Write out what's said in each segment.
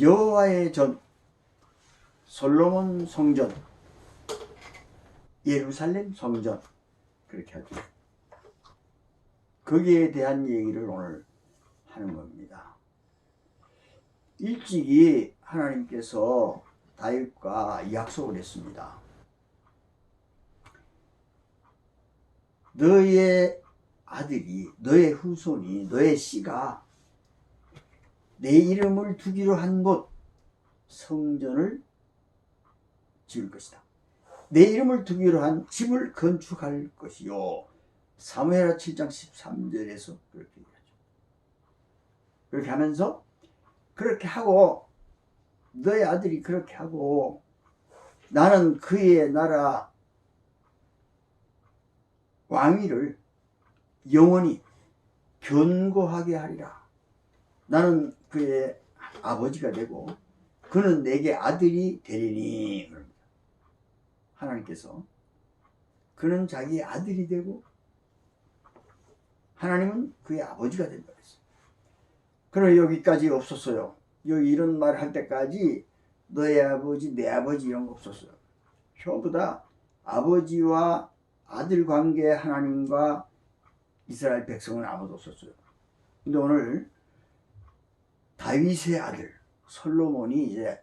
여호와의 전 솔로몬 성전 예루살렘 성전 그렇게 하죠. 거기에 대한 얘기를 오늘 하는 겁니다. 일찍이 하나님께서 다윗과 약속을 했습니다. 너의 아들이, 너의 후손이, 너의 씨가 내 이름을 두기로 한 곳 성전을 지을 것이다. 내 이름을 두기로 한 집을 건축할 것이요. 사무엘하 7장 13절에서 그렇게 얘기하죠. 그렇게 하면서 그렇게 하고 너의 아들이 그렇게 하고 나는 그의 나라 왕위를 영원히 견고하게 하리라. 나는 그의 아버지가 되고 그는 내게 아들이 되리니 그럽니다. 하나님께서 그는 자기 아들이 되고 하나님은 그의 아버지가 된다 그랬어요. 그럼 여기까지 없었어요. 여기 이런 말 할 때까지 너의 아버지, 내 아버지 이런 거 없었어요. 전부 다 아버지와 아들 관계 하나님과 이스라엘 백성은 아무도 없었어요. 근데 오늘 다윗의 아들 솔로몬이 이제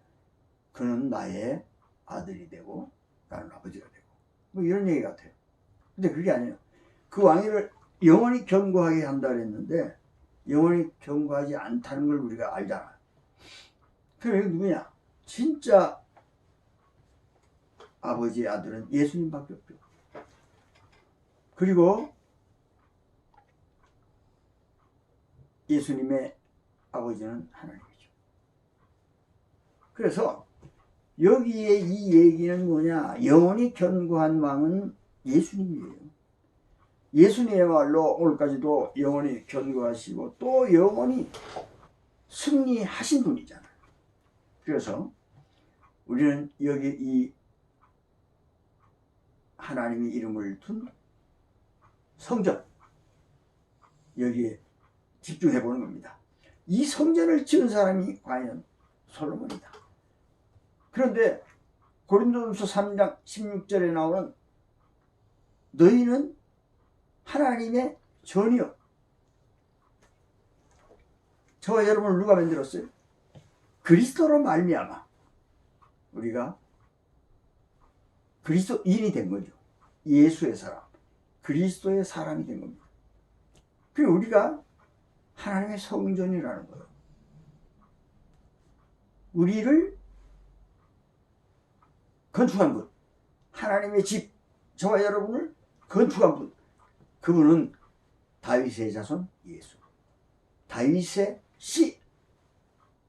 그는 나의 아들이 되고 나는 아버지가 되고 뭐 이런 얘기 같아요. 근데 그게 아니에요. 그 왕위를 영원히 견고하게 한다 그랬는데 영원히 견고하지 않다는 걸 우리가 알잖아. 그럼 이거 누구냐? 진짜 아버지의 아들은 예수님밖에 없죠. 그리고 예수님의 아버지는 하나님이죠. 그래서 여기에 이 얘기는 뭐냐? 영원히 견고한 왕은 예수님이에요. 예수님의말로 오늘까지도 영원히 견고하시고 또 영원히 승리하신 분이잖아요. 그래서 우리는 여기 이 하나님의 이름을 둔 성전 여기에 집중해 보는 겁니다. 이 성전을 지은 사람이 과연 솔로몬이다. 그런데 고린도전서 3장 16절에 나오는 너희는 하나님의 전이요. 저와 여러분을 누가 만들었어요? 그리스도로 말미암아 우리가 그리스도인이 된 거죠. 예수의 사람, 그리스도의 사람이 된 겁니다. 그 우리가 하나님의 성전이라는 거예요. 우리를 건축한 분, 하나님의 집, 저와 여러분을 건축한 분, 그분은 다윗의 자손 예수. 다윗의 씨.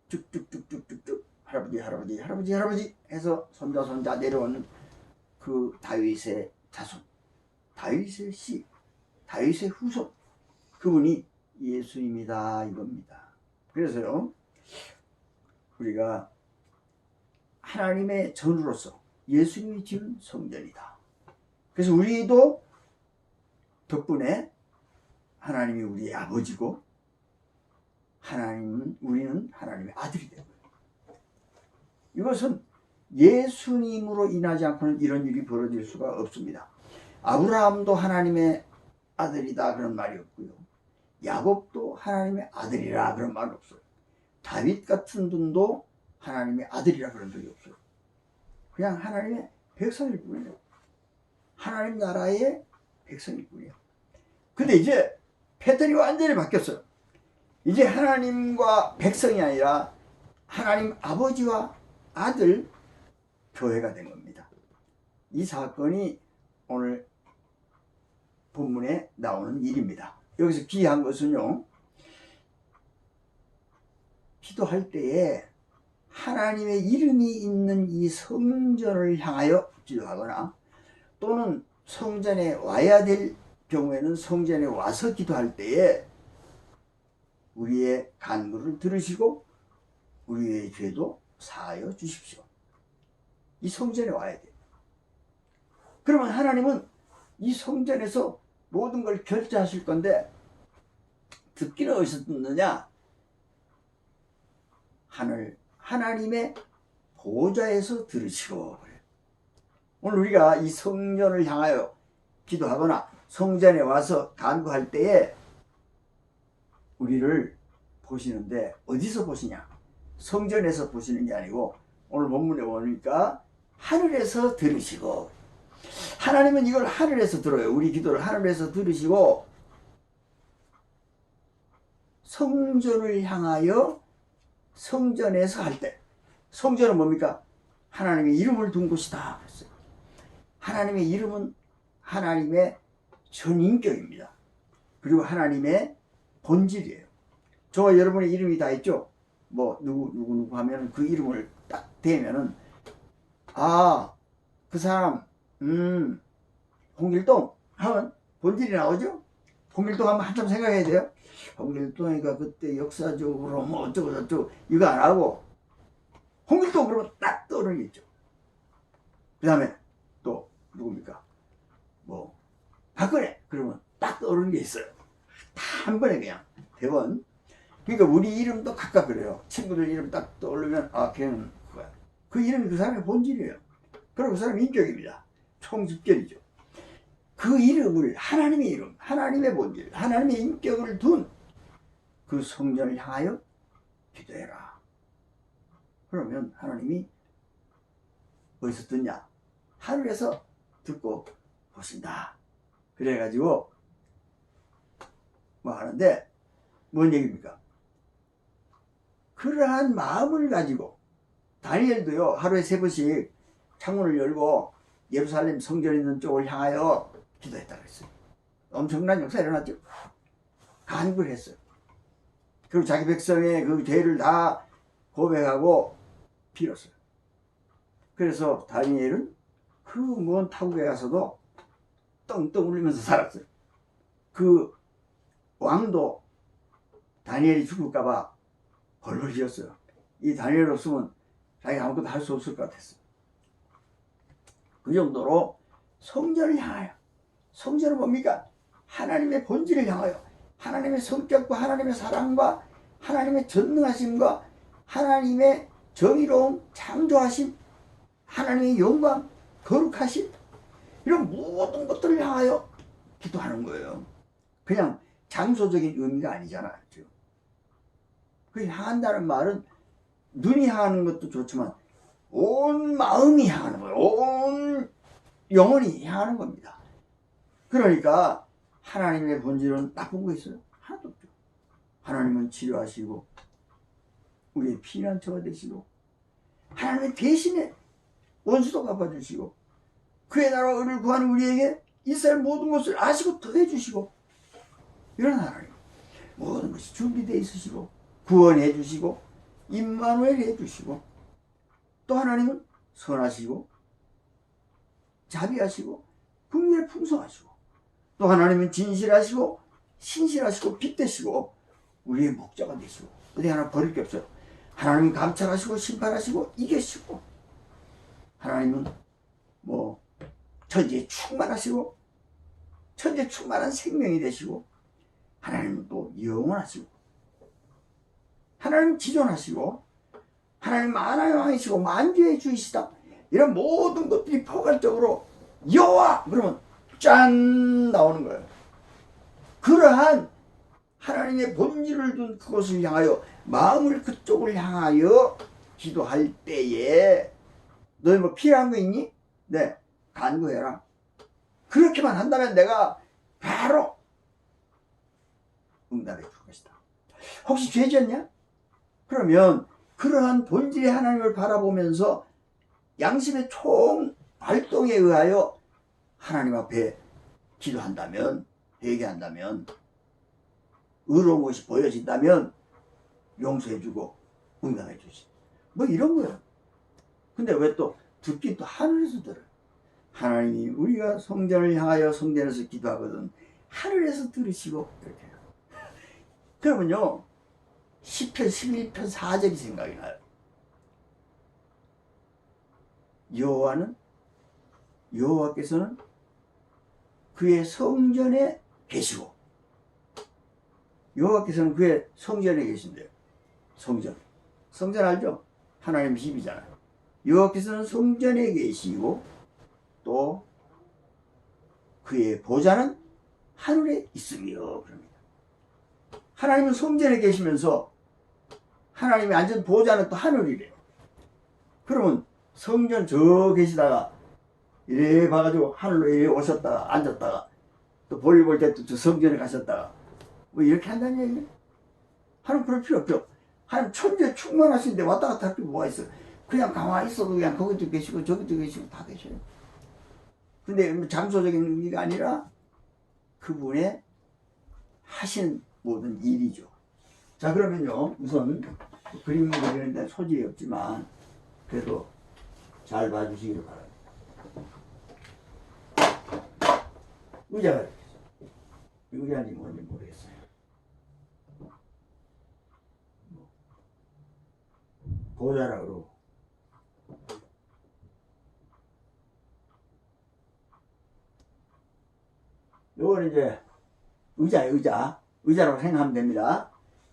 쭉쭉쭉쭉쭉쭉 할아버지 할아버지 할아버지 할아버지 해서 손자 손자 내려오는 그 다윗의 자손. 다윗의 씨. 다윗의 후손. 그분이 예수입니다 이겁니다. 그래서요. 우리가 하나님의 전으로서 예수님이 지은 성전이다. 그래서 우리도 덕분에 하나님이 우리의 아버지고 하나님은 우리는 하나님의 아들이 되고 이것은 예수님으로 인하지 않고는 이런 일이 벌어질 수가 없습니다. 아브라함도 하나님의 아들이다 그런 말이 없고요. 야곱도 하나님의 아들이라 그런 말 없어요. 다윗 같은 분도 하나님의 아들이라 그런 적이 없어요. 그냥 하나님의 백성일 뿐이에요. 하나님 나라의 백성일 뿐이에요. 근데 이제 패턴이 완전히 바뀌었어요. 이제 하나님과 백성이 아니라 하나님 아버지와 아들 교회가 된 겁니다. 이 사건이 오늘 본문에 나오는 일입니다. 여기서 기이한 것은요. 기도할 때에 하나님의 이름이 있는 이 성전을 향하여 기도하거나 또는 성전에 와야 될 경우에는 성전에 와서 기도할 때에 우리의 간구를 들으시고 우리의 죄도 사하여 주십시오. 이 성전에 와야 돼요. 그러면 하나님은 이 성전에서 모든 걸 결제하실 건데 듣기는 어디서 듣느냐? 하늘 하나님의 보좌에서 들으시고. 오늘 우리가 이 성전을 향하여 기도하거나 성전에 와서 간구할 때에 우리를 보시는데 어디서 보시냐? 성전에서 보시는 게 아니고 오늘 본문에 보니까 하늘에서 들으시고 하나님은 이걸 하늘에서 들어요. 우리 기도를 하늘에서 들으시고 성전을 향하여 성전에서 할 때 성전은 뭡니까? 하나님의 이름을 둔 곳이다. 그랬어요. 하나님의 이름은 하나님의 전인격입니다. 그리고 하나님의 본질이에요. 저와 여러분의 이름이 다 있죠? 뭐 누구 누구 누구 하면 그 이름을 딱 대면은 아 그 사람 음 홍길동 하면 본질이 나오죠? 홍길동 하면 한참 생각해야 돼요. 홍길동이가 그때 역사적으로 뭐 어쩌고 저쩌고 이거 안 하고 홍길동 그러면 딱 떠오르겠죠. 그 다음에 또 누굽니까? 뭐 박근혜 그러면 딱 떠오르는 게 있어요. 다 한 번에 그냥 대번. 그러니까 우리 이름도 각각 그래요. 친구들 이름 딱 떠오르면 아 걔는 그거야. 그 이름이 그 사람의 본질이에요. 그리고 그 사람 인격입니다. 총집결이죠. 그 이름을 하나님의 이름, 하나님의 본질, 하나님의 인격을 둔 그 성전을 향하여 기도해라. 그러면 하나님이 어디서 듣냐? 하늘에서 듣고 보신다. 그래가지고 뭐 하는데 뭔 얘기입니까? 그러한 마음을 가지고 다니엘도요 하루에 세 번씩 창문을 열고 예루살렘 성전 있는 쪽을 향하여 기도했다 그랬어요. 엄청난 역사 일어났죠. 간구를 했어요. 그리고 자기 백성의 그 죄를 다 고백하고 빌었어요. 그래서 다니엘은 그 먼 타국에 가서도 떵떵 울리면서 살았어요. 그 왕도 다니엘이 죽을까봐 벌벌 지었어요. 이 다니엘 없으면 자기가 아무것도 할 수 없을 것 같았어요. 그 정도로 성전을 향하여 성전은 뭡니까? 하나님의 본질을 향하여 하나님의 성격과 하나님의 사랑과 하나님의 전능하심과 하나님의 정의로운 창조하심 하나님의 영광 거룩하심 이런 모든 것들을 향하여 기도하는 거예요. 그냥 장소적인 의미가 아니잖아요. 그 향한다는 말은 눈이 향하는 것도 좋지만 온 마음이 향하는 거예요. 온 영혼이 향하는 겁니다. 그러니까 하나님의 본질은 나쁜 거 있어요? 하나도 없죠. 하나님은 치료하시고 우리의 피난처가 되시고 하나님의 대신에 원수도 갚아주시고 그의 나라와 의를 구하는 우리에게 이스라엘 모든 것을 아시고 더해주시고 이런 하나님 모든 것이 준비되어 있으시고 구원해 주시고 임마누엘 해 주시고 또 하나님은 선하시고 자비하시고 국민에 풍성하시고 또 하나님은 진실하시고 신실하시고 빛되시고 우리의 목자가 되시고 어디 하나 버릴 게 없어요. 하나님은 감찰하시고 심판하시고 이기시고 하나님은 뭐 천지에 충만하시고 천지에 충만한 생명이 되시고 하나님은 또 영원하시고 하나님 지존하시고 하나님 만화의 왕이시고 만주의 주이시다 이런 모든 것들이 포괄적으로 여호와 그러면 짠 나오는 거예요. 그러한 하나님의 본질을 둔 그것을 향하여 마음을 그쪽을 향하여 기도할 때에 너희 뭐 필요한 거 있니? 네 간구해라. 그렇게만 한다면 내가 바로 응답해 줄 것이다. 혹시 죄졌냐? 그러면 그러한 본질의 하나님을 바라보면서 양심의 총 발동에 의하여 하나님 앞에 기도한다면, 회개한다면, 의로운 것이 보여진다면 용서해주고 응답해주지. 뭐 이런 거예요. 근데 왜 또 듣긴 또 하늘에서 들어요. 하나님이 우리가 성전을 향하여 성전에서 기도하거든 하늘에서 들으시고 이렇게 해요. 그러면요 10편 11편 4절이 생각이 나요. 여호와는 여호와께서는 그의 성전에 계시고 여호와께서는 그의 성전에 계신대요. 성전. 성전 알죠? 하나님 집이잖아요. 여호와께서는 성전에 계시고 또 그의 보좌는 하늘에 있으며 그럽니다. 하나님은 성전에 계시면서 하나님이 앉은 보좌는 또 하늘이래요. 그러면 성전 저 계시다가 이래 봐가지고 하늘로 이래 오셨다가 앉았다가 또 볼일 볼 때또저 성전에 가셨다가 뭐 이렇게 한다는 얘기예요. 하나님 그럴 필요 없죠. 하나님 천재 충만하신데 왔다 갔다 할 게 뭐가 있어. 그냥 가만히 있어도 그냥 거기도 계시고 저기도 계시고 다 계셔요. 근데 뭐 장소적인 의미가 아니라 그분의 하신 모든 일이죠. 자 그러면요 우선 그림 그리는데 소질이 없지만 그래도 잘 봐주시기를 바랍니다. 의자가 이렇게 있어요. 의자인지 뭔지 모르겠어요. 보자라 그러고 요건 이제 의자 의자 의자라고 생각하면 됩니다.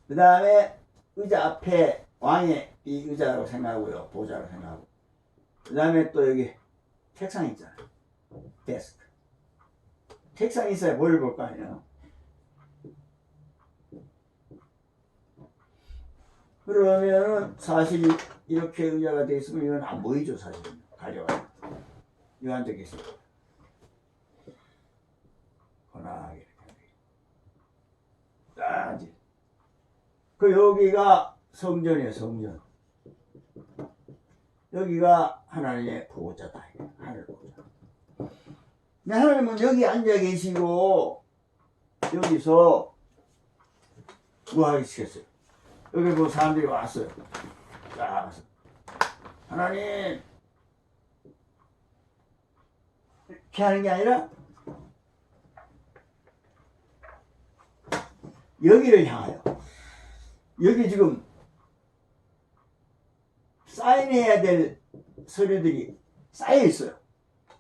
그 다음에 의자 앞에 왕의 이 의자라고 생각하고요. 보자라고 생각하고. 그 다음에 또 여기 책상 있잖아요. 데스크. 책상이 있어야 뭘 볼 거 아니에요. 그러면은 사실 이렇게 의자가 돼 있으면 이건 안 보이죠 사실은 가져가 이거 앉아 계세요. 편하게 딱 앉아 그 여기가 성전이에요 성전. 여기가 하나님의 보호자다 하나님은 여기 앉아 계시고 여기서 뭐 하시겠어요 여기 뭐 사람들이 왔어요. 자. 하나님, 이렇게 하는 게 아니라, 여기를 향하여. 여기 지금, 사인해야 될 서류들이 쌓여 있어요.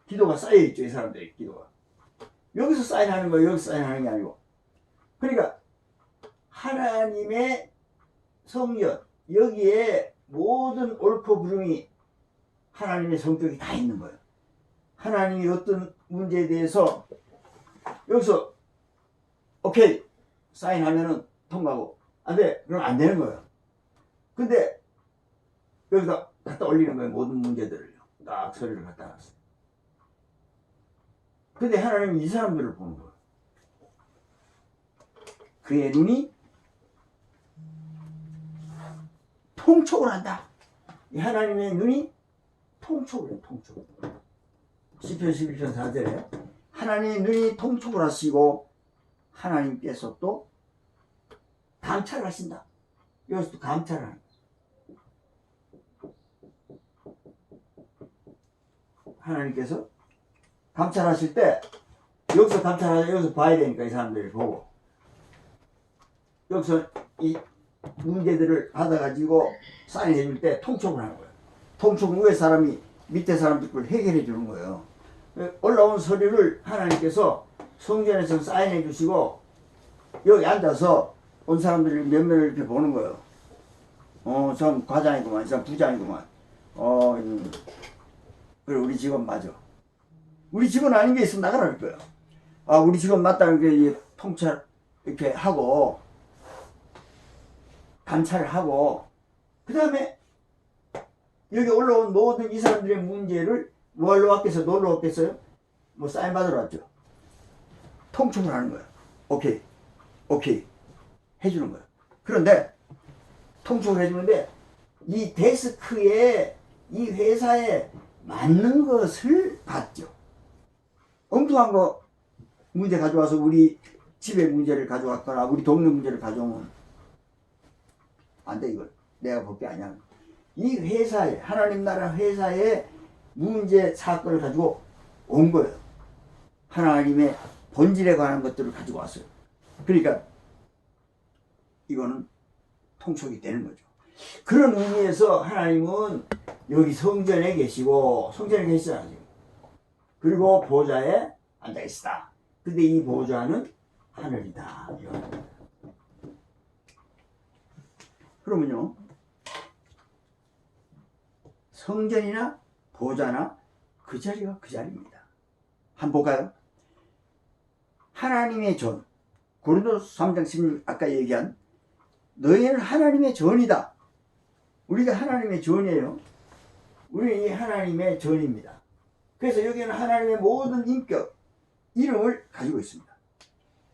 기도가 쌓여 있죠, 이 사람들이, 기도가. 여기서 사인하는 거예요, 여기서 사인하는 게 아니고. 그러니까, 하나님의 성전 여기에 모든 옳고 그름이 하나님의 성격이 다 있는 거예요. 하나님이 어떤 문제에 대해서 여기서 오케이 사인하면은 통과고 안 돼 그럼 안 되는 거예요. 근데 여기다 갖다 올리는 거예요 모든 문제들을요. 딱 서류를 갖다 놨어요. 근데 하나님은 이 사람들을 보는 거예요. 그의 눈이 통촉을 한다. 이 하나님의 눈이 통촉을 해요, 통촉. 10편 11편 4절에 하나님의 눈이 통촉을 하시고 하나님께서 또 감찰을 하신다. 여기서 또 감찰을 하는. 하나님께서 감찰하실 때 여기서 감찰하자 여기서 봐야 되니까 이 사람들이 보고 여기서 이 문제들을 받아가지고 사인해 줄 때 통촉을 하는 거예요. 통촉은 위에 사람이 밑에 사람들 걸 해결해 주는 거예요. 올라온 서류를 하나님께서 성전에서 사인해 주시고 여기 앉아서 온 사람들이 몇 명을 이렇게 보는 거예요. 어, 전 과장이구만, 전 부장이구만. 어, 음. 그래, 우리 직원 맞아. 우리 직원 아닌 게 있으면 나가라 할 거예요. 아, 우리 직원 맞다는 게 통찰 이렇게 하고 감찰을 하고 그 다음에 여기 올라온 모든 이 사람들의 문제를 뭘로 왔겠어요? 놀러 왔겠어요? 뭐 사인 받으러 왔죠. 통촉을 하는 거예요. 오케이, 오케이 해주는 거예요. 그런데 통촉을 해주는데 이 데스크에 이 회사에 맞는 것을 받죠. 엉뚱한 거 문제 가져와서 우리 집의 문제를 가져왔거나 우리 동네 문제를 가져오면 안 돼, 이걸. 내가 볼 게 아니야. 이 회사에, 하나님 나라 회사에 문제, 사건을 가지고 온 거예요. 하나님의 본질에 관한 것들을 가지고 왔어요. 그러니까, 이거는 통촉이 되는 거죠. 그런 의미에서 하나님은 여기 성전에 계시고, 성전에 계시잖아요. 그리고 보좌에 앉아 있다. 근데 이 보좌는 하늘이다. 그러면요. 성전이나 보좌나 그 자리가 그 자리입니다. 한번 볼까요? 하나님의 전. 고린도서 3장 16 아까 얘기한 너희는 하나님의 전이다. 우리가 하나님의 전이에요. 우리는 이 하나님의 전입니다. 그래서 여기는 하나님의 모든 인격, 이름을 가지고 있습니다.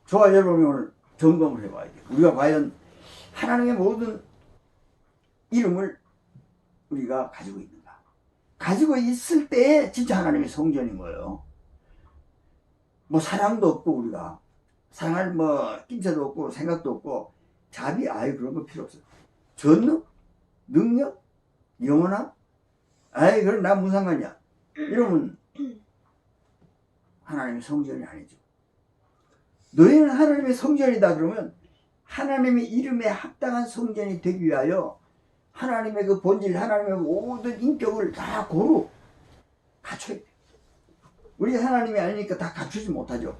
저와 여러분이 오늘 점검을 해봐야 돼요. 우리가 과연 하나님의 모든 이름을 우리가 가지고 있는가? 가지고 있을 때에 진짜 하나님의 성전인 거예요. 뭐 사랑도 없고 우리가 사랑할 뭐 낌새도 없고 생각도 없고 자비 아유 그런 거 필요 없어요. 전능, 능력, 영원함, 아이 그럼 나 무슨 상관이야? 이러면 하나님의 성전이 아니죠. 너희는 하나님의 성전이다 그러면 하나님의 이름에 합당한 성전이 되기 위하여 하나님의 그 본질, 하나님의 모든 인격을 다 고루 갖춰야 돼. 우리 하나님이 아니니까 다 갖추지 못하죠.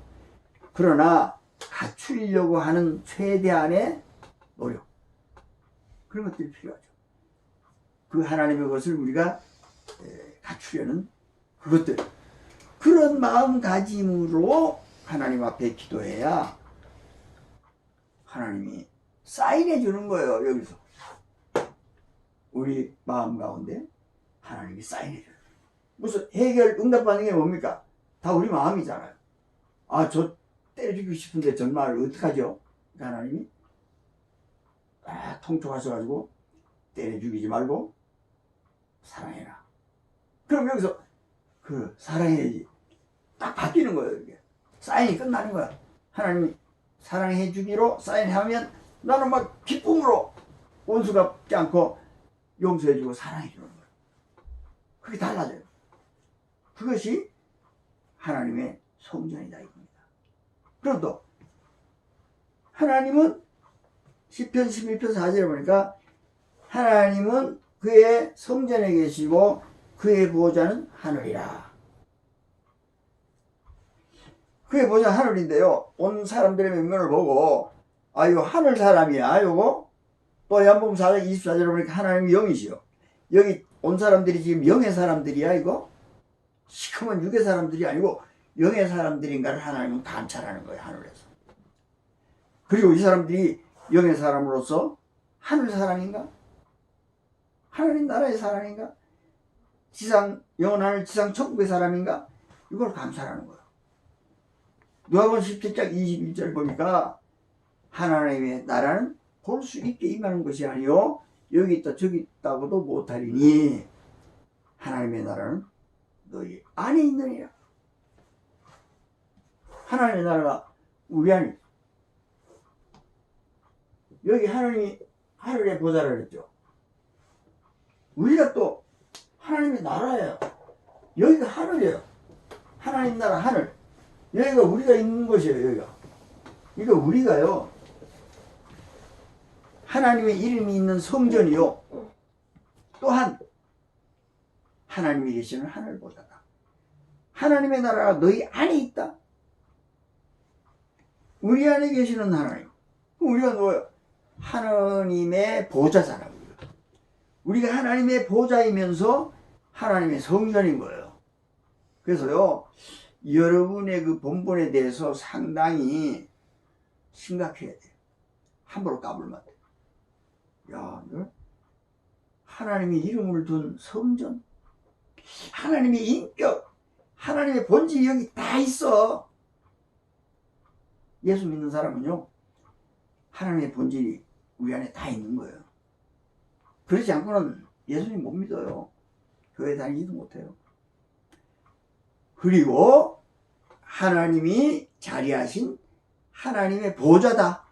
그러나 갖추려고 하는 최대한의 노력. 그런 것들이 필요하죠. 그 하나님의 것을 우리가 에, 갖추려는 그것들. 그런 마음가짐으로 하나님 앞에 기도해야 하나님이 사인해 주는 거예요, 여기서. 우리 마음 가운데 하나님이 사인해 줘요. 무슨 해결, 응답받는 게 뭡니까? 다 우리 마음이잖아요. 아, 저 때려주고 싶은데 정말 어떡하죠? 그러니까 하나님이 아, 통촉하셔가지고 때려 죽이지 말고 사랑해라. 그럼 여기서 그 사랑해야지 딱 바뀌는 거예요. 이게 사인이 끝나는 거야. 하나님이 사랑해 주기로 사인하면 나는 막 기쁨으로 원수 갚지 않고 용서해 주고 사랑해 주는 거예요. 그게 달라져요. 그것이 하나님의 성전이다 이겁니다. 그럼 또 하나님은 10편 11편 4절에 보니까 하나님은 그의 성전에 계시고 그의 보호자는 하늘이라. 그의 보호자 하늘인데요. 온 사람들의 면면을 보고 아 이거 하늘 사람이야 요거 또 연봉 4장 24절에 보니까 하나님이 영이시요. 여기 온 사람들이 지금 영의 사람들이야 이거 시커먼 육의 사람들이 아니고 영의 사람들인가를 하나님은 관찰하는 거예요 하늘에서. 그리고 이 사람들이 영의 사람으로서 하늘 사람인가? 하나님 나라의 사람인가? 지상 영원 하늘 지상 천국의 사람인가? 이걸 감찰하는 거예요. 누가복음 17장 21절 보니까 하나님의 나라는 볼 수 있게 임하는 것이 아니요 여기 있다 저기 있다고도 못하리니 하나님의 나라는 너희 안에 있느니라. 하나님의 나라가 우리 안에 여기 하나님이 하늘에 보좌를 했죠. 우리가 또 하나님의 나라예요. 여기가 하늘이에요. 하나님 나라 하늘. 여기가 우리가 있는 것이에요. 여기가. 이거 우리가요. 하나님의 이름이 있는 성전이요. 또한 하나님이 계시는 하늘보다다. 하나님의 나라가 너희 안에 있다. 우리 안에 계시는 하나님. 우리가 누워요. 하나님의 보좌잖아. 우리가 하나님의 보좌이면서 하나님의 성전인 거예요. 그래서요, 여러분의 그 본분에 대해서 상당히 심각해야 돼요. 함부로 까불면 안 돼. 야, 너 하나님의 이름을 둔 성전, 하나님의 인격, 하나님의 본질이 여기 다 있어. 예수 믿는 사람은요, 하나님의 본질이 우리 안에 다 있는 거예요. 그러지 않고는 예수님 못 믿어요. 교회 다니지도 못해요. 그리고 하나님이 자리하신 하나님의 보좌다.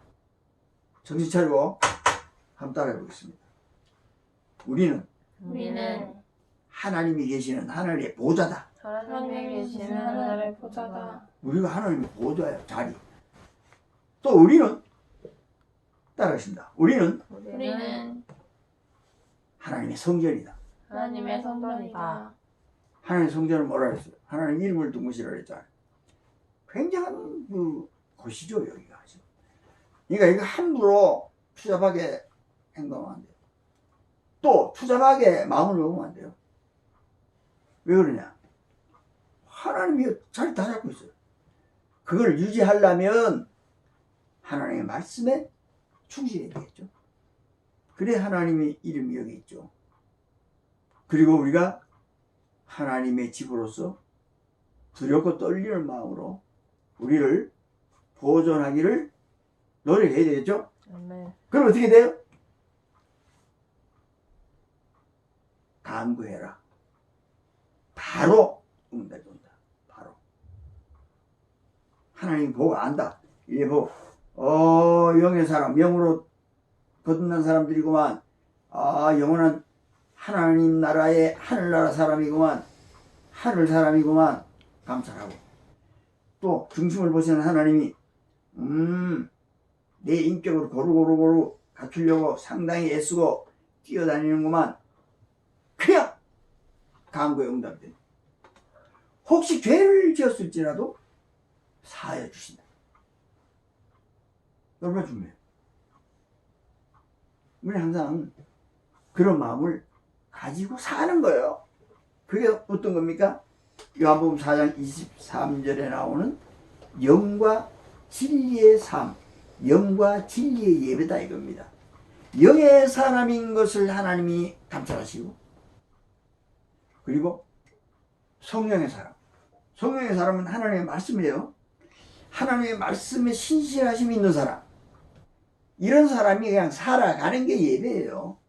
정신 차리고 한번 따라해 보겠습니다. 우리는 우리는 하나님이 계시는 하늘의 보좌다. 하나님이 계시는 하늘의 보좌다. 우리가 하나님의 보좌예요, 자리. 또 우리는 따라하십니다. 우리는 우리는 하나님의 성전이다. 하나님의 성전이다. 하나님의 성전을 뭐라 그랬어요? 하나님 이름을 둔 곳이라 그랬잖아요. 굉장한 그 곳이죠, 여기가. 지금. 그러니까 이거 함부로 추잡하게 행동하면 안 돼요. 또 추잡하게 마음을 먹으면 안 돼요. 왜 그러냐? 하나님이 자리 다 잡고 있어요. 그걸 유지하려면 하나님의 말씀에 충실해야 되겠죠. 그래 하나님의 이름이 여기 있죠. 그리고 우리가 하나님의 집으로서 두렵고 떨리는 마음으로 우리를 보존하기를 노력해야 되겠죠. 아멘. 그럼 어떻게 돼요? 간구해라. 바로 응답이 온다. 바로. 하나님 보고 안다. 이게 뭐, 어, 영의 사람, 영으로 거듭난 사람들이구만. 아, 영원한 하나님 나라의 하늘나라 사람이구만. 하늘 사람이구만. 감찰하고. 또, 중심을 보시는 하나님이, 음, 내 인격을 고루고루고루 갖추려고 상당히 애쓰고 뛰어다니는구만. 그냥 강구에 응답돼. 혹시 죄를 지었을지라도 사하여 주신다. 얼마나 중요해요. 우리 항상 그런 마음을 가지고 사는 거예요. 그게 어떤 겁니까? 요한복음 4장 23절에 나오는 영과 진리의 삶, 영과 진리의 예배다 이겁니다. 영의 사람인 것을 하나님이 감찰하시고 그리고 성령의 사람. 성령의 사람은 하나님의 말씀이에요. 하나님의 말씀에 신실하심이 있는 사람. 이런 사람이 그냥 살아가는 게 예배예요.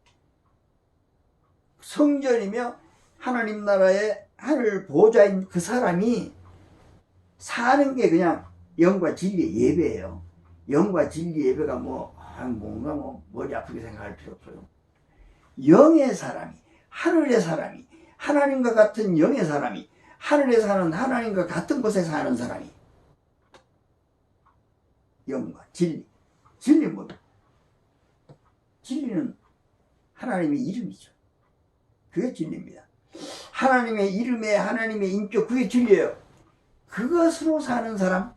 성전이며 하나님 나라의 하늘 보좌인 그 사람이 사는 게 그냥 영과 진리의 예배예요. 영과 진리 예배가 뭐, 아, 뭔가 뭐, 머리 아프게 생각할 필요 없어요. 영의 사람이, 하늘의 사람이, 하나님과 같은 영의 사람이, 하늘에 사는 하나님과 같은 곳에 사는 사람이, 영과 진리. 진리 뭐? 진리는 하나님의 이름이죠. 그게 진리입니다. 하나님의 이름에 하나님의 인격, 그게 진리예요. 그것으로 사는 사람,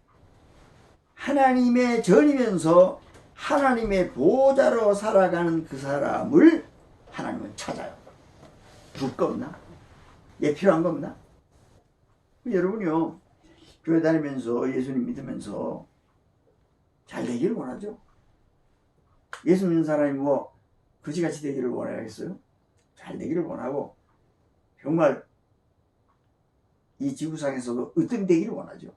하나님의 전이면서 하나님의 보좌로 살아가는 그 사람을 하나님은 찾아요. 줄거 없나? 얘 필요한 거 없나? 여러분요, 교회 다니면서 예수님 믿으면서 잘 되기를 원하죠? 예수 믿는 사람이 뭐 그지같이 되기를 원하겠어요? 잘 되기를 원하고 정말 이 지구상에서도 으뜸이 되기를 원하죠.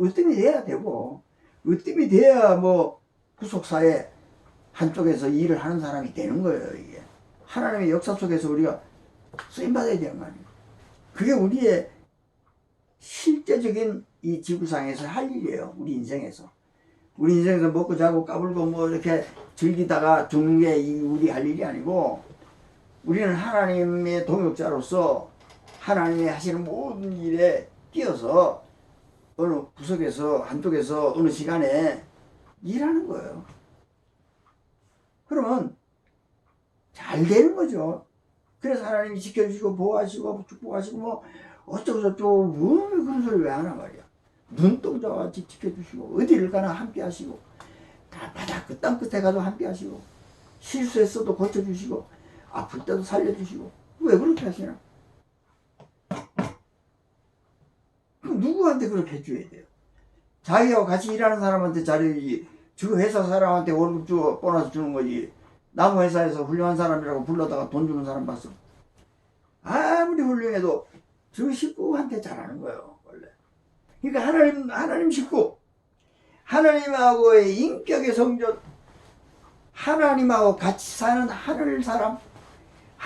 으뜸이 돼야 되고 으뜸이 돼야 뭐 구속사에 한쪽에서 일을 하는 사람이 되는 거예요, 이게. 하나님의 역사 속에서 우리가 쓰임받아야 되는 거 아니에요. 그게 우리의 실제적인 이 지구상에서 할 일이에요, 우리 인생에서. 우리 인생에서 먹고 자고 까불고 뭐 이렇게 즐기다가 죽는 게이 우리 할 일이 아니고 우리는 하나님의 동역자로서 하나님의 하시는 모든 일에 뛰어서 어느 구석에서 한쪽에서 어느 시간에 일하는 거예요. 그러면 잘 되는 거죠. 그래서 하나님이 지켜주시고 보호하시고 축복하시고 뭐 어쩌고 저쩌고 뭐 그런 소리 왜 하나 말이야. 눈동자와 같이 지켜주시고 어디를 가나 함께 하시고 다 바닥 그 땅 끝에 가도 함께 하시고 실수했어도 고쳐주시고 아플 때도 살려주시고. 왜 그렇게 하시나? 누구한테 그렇게 해줘야 돼요? 자기하고 같이 일하는 사람한테 잘해야지 저 회사 사람한테 월급 주고 보너스 주는 거지. 남의 회사에서 훌륭한 사람이라고 불러다가 돈 주는 사람 봤어? 아무리 훌륭해도 저 식구한테 잘하는 거예요 원래. 그러니까 하나님 하나님 식구. 하나님하고의 인격의 성전. 하나님하고 같이 사는 하늘 사람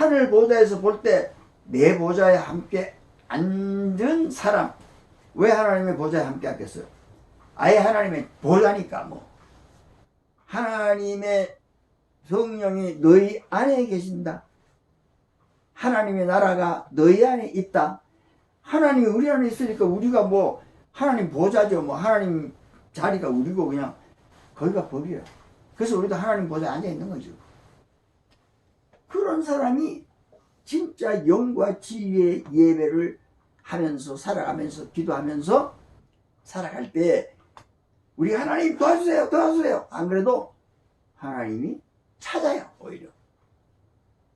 하늘 보좌에서 볼 때 내 보좌에 함께 앉은 사람 왜 하나님의 보좌에 함께 앉겠어요? 아예 하나님의 보좌니까 뭐 하나님의 성령이 너희 안에 계신다. 하나님의 나라가 너희 안에 있다. 하나님이 우리 안에 있으니까 우리가 뭐 하나님 보좌죠. 뭐 하나님 자리가 우리고 그냥 거기가 법이에요. 그래서 우리도 하나님 보좌에 앉아 있는 거죠. 그런 사람이 진짜 영과 진리의 예배를 하면서 살아가면서 기도하면서 살아갈 때 우리 하나님 도와주세요 도와주세요 안 그래도 하나님이 찾아요 오히려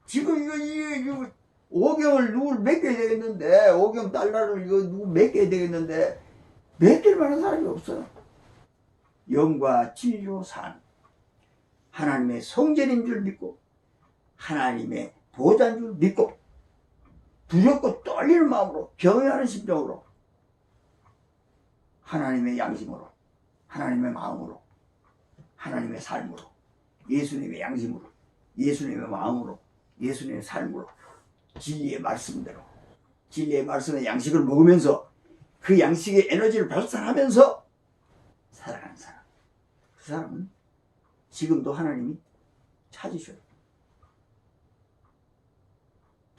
지금 이거 이거, 이거 오경을 누굴 맡겨야 되겠는데 오경 달러를 이거 누구 맡겨야 되겠는데 맡길 만한 사람이 없어요. 영과 진리로 산 하나님의 성전인 줄 믿고 하나님의 보좌인 줄 믿고 두렵고 떨리는 마음으로 경외하는 심정으로 하나님의 양심으로 하나님의 마음으로 하나님의 삶으로 예수님의 양심으로 예수님의 마음으로 예수님의 삶으로 진리의 말씀대로 진리의 말씀의 양식을 먹으면서 그 양식의 에너지를 발산하면서 살아가는 사람. 그 사람은 지금도 하나님이 찾으셔요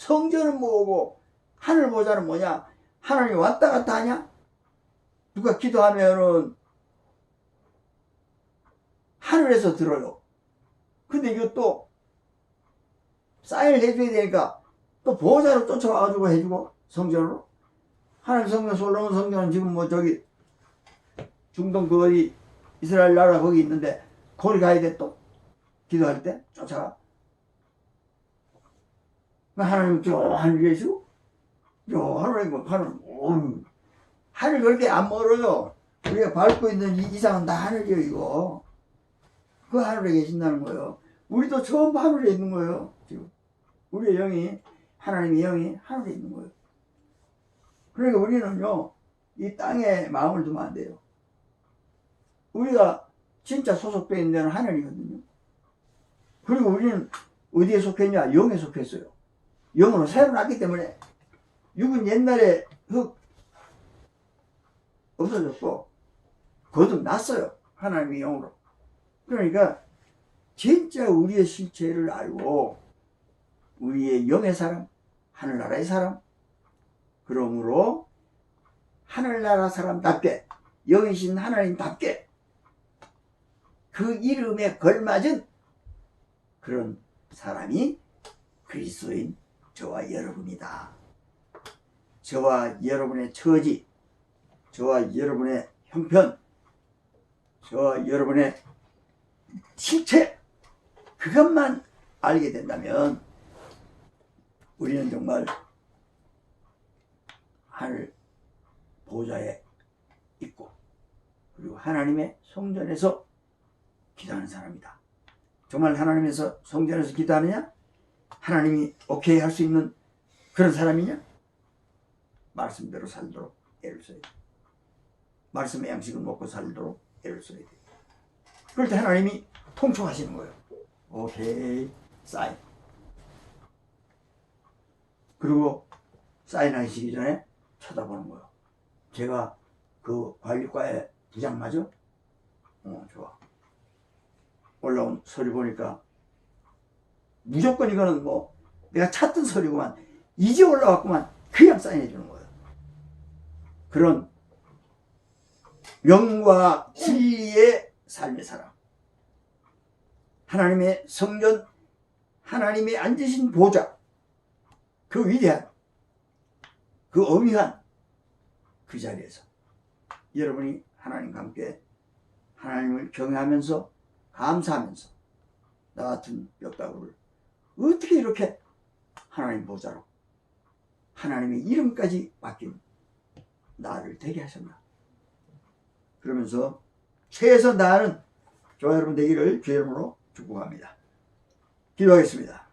성전은 뭐고 하늘 보자는 뭐냐? 하나님 왔다 갔다 하냐? 누가 기도하면은 하늘에서 들어요. 근데 이것도 사인을 해줘야 되니까 또 보호자로 쫓아와가지고 해주고 성전으로. 하나님 성전 솔로몬 성전은 지금 뭐 저기 중동 그 어디 이스라엘 나라 거기 있는데 거기 가야 돼 또. 기도할 때 쫓아가 하나님 저 하늘에 계시고 저뭐 하늘 어우, 하늘 그렇게 안 멀어요 우리가 밟고 있는 이 이상은 다 하늘이에요 이거 그 하늘에 계신다는 거예요 우리도 처음 하늘에 있는 거예요 지금 우리의 영이 하나님의 영이 하늘에 있는 거예요. 그러니까 우리는요 이 땅에 마음을 두면 안 돼요. 우리가 진짜 소속돼 있는 데는 하늘이거든요. 그리고 우리는 어디에 속했냐? 영에 속했어요. 영으로 새로 났기 때문에 육은 옛날에 흙 없어졌고 거듭 났어요. 하나님의 영으로. 그러니까 진짜 우리의 실체를 알고 우리의 영의 사람, 하늘나라의 사람. 그러므로 하늘나라 사람답게 영이신 하나님답게 그 이름에 걸맞은 그런 사람이 그리스도인 저와 여러분이다. 저와 여러분의 처지, 저와 여러분의 형편, 저와 여러분의 실체, 그것만 알게 된다면 우리는 정말 하늘 보좌에 있고 그리고 하나님의 성전에서 기도하는 사람이다. 정말 하나님에서 성전에서 기도하느냐? 하나님이 오케이 할 수 있는 그런 사람이냐? 말씀대로 살도록 애를 써야 돼. 말씀의 양식을 먹고 살도록 애를 써야 돼. 그럴 때 하나님이 통촉하시는 거예요. 오케이, 사인. 그리고 사인하시기 전에 쳐다보는 거예요. 제가 그 관리과의 부장 맞아? 어, 좋아. 올라온 서류 보니까 무조건 이거는 뭐 내가 찾던 서류구만. 이제 올라왔구만. 그냥 사인해 주는 거예요. 그런 명과 진리의 삶의 사람. 하나님의 성전, 하나님의 앉으신 보좌, 그 위대한, 그 어미한 그 자리에서 여러분이 하나님과 함께 하나님을 경외하면서 감사하면서 나 같은 뼈다구를 어떻게 이렇게 하나님 보좌로 하나님의 이름까지 맡긴 나를 되게 하셨나? 그러면서 최선 다하는 저와 여러분 되기를 주의 이름으로 축복합니다. 기도하겠습니다